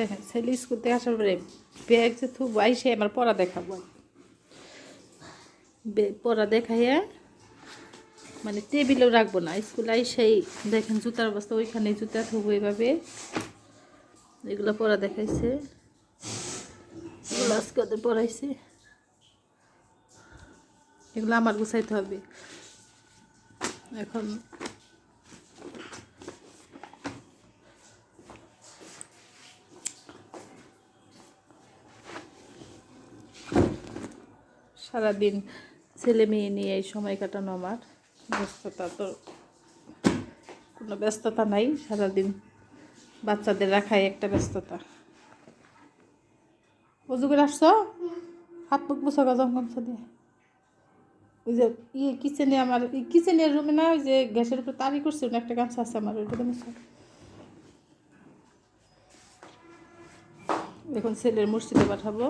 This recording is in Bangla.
দেখেন, ছেলে স্কুল থেকে আসার পরে ব্যাগ যে থুব আইসে আমার পড়া দেখাবো। পড়া দেখাইয়া মানে টেবিলেও রাখব না, স্কুল আইসেই দেখেন জুতার অবস্থা ওইখানে জুতা থুবো এইভাবে এগুলো পড়া দেখাইছে। এগুলো আজকে ওদের পড়াইছে। এগুলো আমার গুছাইতে হবে। এখন সারাদিন ছেলে মেয়ে নিয়ে এই সময় কাটানো আমার। ব্যস্ততা তো, কোনো ব্যস্ততা নাই, সারাদিন বাচ্চাদের রাখাই একটা ব্যস্ততা। অজু করে আসছো? হাত মুখ মুছা গজম গামছা দিয়ে ওই যে ইয়ে কিচেনে আমার কিচেনের রুমে না, ওই যে গ্যাসের উপর তারি করছে একটা গামছা আছে আমার, ওইটা মুছা। এখন ছেলের মসজিদে পাঠাবো।